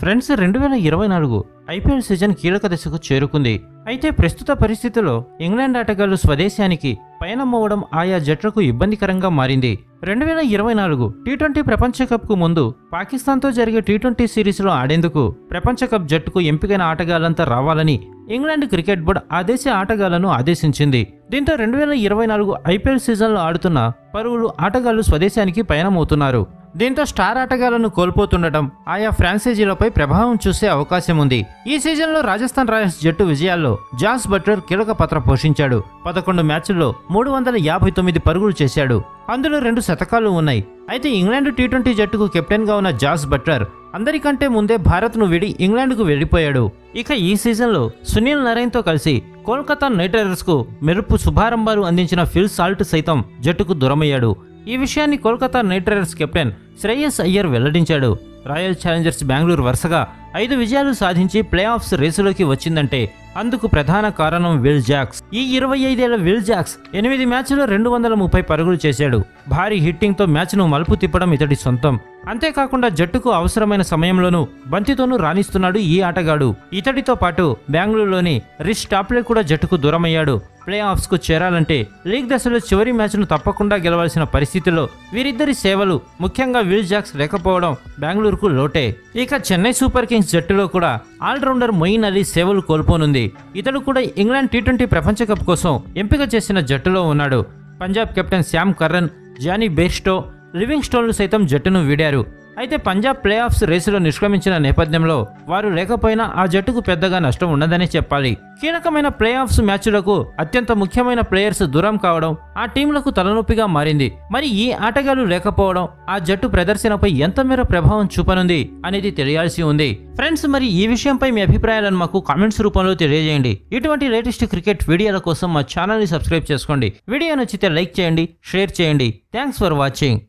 Friends రెండు వేల ఇరవై నాలుగు ఐపీఎల్ సీజన్ కీలక దశకు చేరుకుంది. అయితే ప్రస్తుత పరిస్థితుల్లో ఇంగ్లాండ్ ఆటగాళ్ళు స్వదేశానికి పయనమవ్వడం ఆయా జట్లకు ఇబ్బందికరంగా మారింది. రెండు వేల ఇరవై నాలుగు టీ ట్వంటీ ప్రపంచ కప్కు ముందు పాకిస్తాన్తో జరిగే టీ ట్వంటీ సిరీస్లో ఆడేందుకు ప్రపంచ కప్ జట్టుకు ఎంపికైన ఆటగాళ్ళంతా రావాలని ఇంగ్లాండ్ క్రికెట్ బోర్డు ఆ దేశ ఆటగాళ్ళను ఆదేశించింది. దీంతో రెండు వేల ఇరవై నాలుగు ఐపీఎల్ సీజన్లో ఆడుతున్న పరువులు ఆటగాళ్ళు స్వదేశానికి పయనమవుతున్నారు. దీంతో స్టార్ ఆటగాళ్ళను కోల్పోతుండటం ఆయా ఫ్రాంచైజీలపై ప్రభావం చూసే అవకాశం ఉంది ఈ సీజన్లో రాజస్థాన్ రాయల్స్ జట్టు విజయాల్లో జాస్ బట్లర్ కీలక పాత్ర పోషించాడు. పదకొండు మ్యాచ్ల్లో మూడు వందల యాభై తొమ్మిది పరుగులు చేశాడు. అందులో రెండు శతకాలు ఉన్నాయి. అయితే ఇంగ్లాండ్ టీ ట్వంటీ జట్టుకు కెప్టెన్గా ఉన్న జాస్ బట్లర్ అందరికంటే ముందే భారత్ను విడి ఇంగ్లాండ్కు వెళ్ళిపోయాడు. ఇక ఈ సీజన్లో సునీల్ నరైన్తో కలిసి కోల్కతా నైట్ రైడర్స్కు మెరుపు శుభారంభాలు అందించిన ఫిల్ సాల్ట్ సైతం జట్టుకు దూరమయ్యాడు. ఈ విషయాన్ని Kolkata knight riders captain Shreyas Iyer వెల్లడించాడు. రాయల్ ఛాలెంజర్స్ బెంగళూరు వరుసగా ఐదు విజయాలు సాధించి ప్లే ఆఫ్స్ రేసులోకి వచ్చిందంటే అందుకు ప్రధాన కారణం విల్ జాక్స్. ఈ ఇరవై ఐదేళ్ళ విల్ జాక్స్ ఎనిమిది మ్యాచ్లో రెండు వందల ముప్పై పరుగులు చేశాడు. భారీ హిట్టింగ్తో మ్యాచ్ను మలుపు తిప్పడం ఇతడి సొంతం. అంతేకాకుండా జట్టుకు అవసరమైన సమయంలోనూ బంతితోనూ రాణిస్తున్నాడు ఈ ఆటగాడు. ఇతడితో పాటు బెంగళూరులోని రిష్ టాప్లే కూడా జట్టుకు దూరమయ్యాడు. ప్లే ఆఫ్స్కు చేరాలంటే లీగ్ దశలో చివరి మ్యాచ్ను తప్పకుండా గెలవాల్సిన పరిస్థితిలో వీరిద్దరి సేవలు ముఖ్యంగా విల్ జాక్స్ లేకపోవడం బెంగళూరుకు లోటే. ఇక చెన్నై సూపర్ కింగ్స్ జట్టులో కూడా ఆల్రౌండర్ మొయిన్ అలీ సేవలు కోల్పోనుంది. ఇతడు కూడా ఇంగ్లాండ్ టీ ట్వంటీ ప్రపంచ కప్ కోసం ఎంపిక చేసిన జట్టులో ఉన్నాడు. Punjab captain Sam Curran Jonny Bairstow living స్టోన్లు సైతం జట్టును వీడారు. అయితే పంజాబ్ ప్లే ఆఫ్స్ రేసులో నిష్క్రమించిన నేపథ్యంలో వారు లేకపోయినా ఆ జట్టుకు పెద్దగా నష్టం ఉండదనే చెప్పాలి. కీలకమైన ప్లే ఆఫ్స్ మ్యాచ్లకు అత్యంత ముఖ్యమైన ప్లేయర్స్ దూరం కావడం ఆ టీంలకు తలనొప్పిగా మారింది. మరి ఈ ఆటగాళ్ళు లేకపోవడం ఆ జట్టు ప్రదర్శనపై ఎంత మేర ప్రభావం చూపనుంది అనేది తెలియాల్సి ఉంది. ఫ్రెండ్స్ మరి ఈ విషయంపై మీ అభిప్రాయాలను మాకు కామెంట్స్ రూపంలో తెలియజేయండి. ఇటువంటి లేటెస్ట్ క్రికెట్ వీడియోల కోసం మా ఛానల్ని సబ్స్క్రైబ్ చేసుకోండి. వీడియో నచ్చితే లైక్ చేయండి షేర్ చేయండి. Thanks for watching.